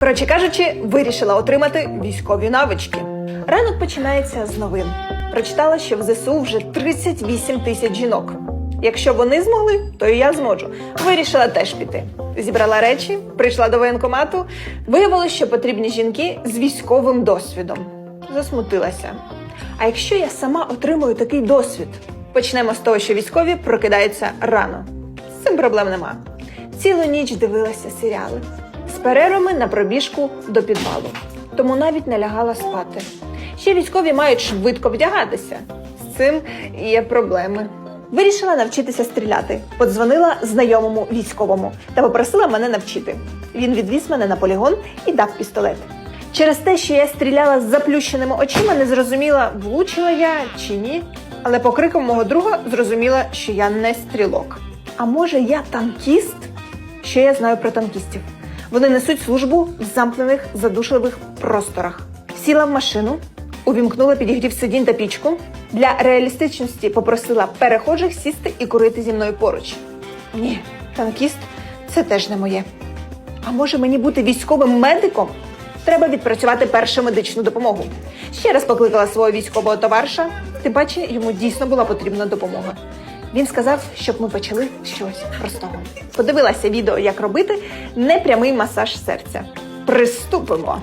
Коротше кажучи, вирішила отримати військові навички. Ранок починається з новин. Прочитала, що в ЗСУ вже 38 тисяч жінок. Якщо вони змогли, то і я зможу. Вирішила теж піти. Зібрала речі, прийшла до воєнкомату. Виявилося, що потрібні жінки з військовим досвідом. Засмутилася. А якщо я сама отримую такий досвід? Почнемо з того, що військові прокидаються рано. З цим проблем нема. Цілу ніч дивилася серіали перервами на пробіжку до підвалу. Тому навіть не лягала спати. Ще військові мають швидко вдягатися. З цим є проблеми. Вирішила навчитися стріляти. Подзвонила знайомому військовому та попросила мене навчити. Він відвіз мене на полігон і дав пістолет. Через те, що я стріляла з заплющеними очима, не зрозуміла, влучила я чи ні. Але по крикам мого друга зрозуміла, що я не стрілок. А може, я танкіст? Що я знаю про танкістів? Вони несуть службу в замкнених задушливих просторах. Сіла в машину, увімкнула підігрів сидінь та пічку. Для реалістичності попросила перехожих сісти і курити зі мною поруч. Ні, танкіст це теж не моє. А може мені бути військовим медиком? Треба відпрацювати першу медичну допомогу. Ще раз покликала свого військового товариша, тим паче йому дійсно була потрібна допомога. Він сказав, щоб ми почали чогось простого. Подивилася відео, як робити непрямий масаж серця. Приступимо.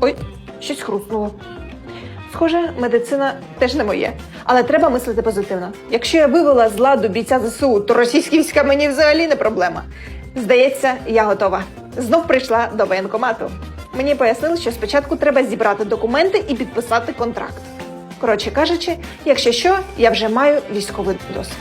Ой, щось хрустнуло. Схоже, медицина теж не моє, але треба мислити позитивно. Якщо я вивела з ладу бійця ЗСУ, то російські війська мені взагалі не проблема. Здається, я готова. Знов прийшла до воєнкомату. Мені пояснили, що спочатку треба зібрати документи і підписати контракт. Коротше кажучи, якщо що, я вже маю військовий досвід.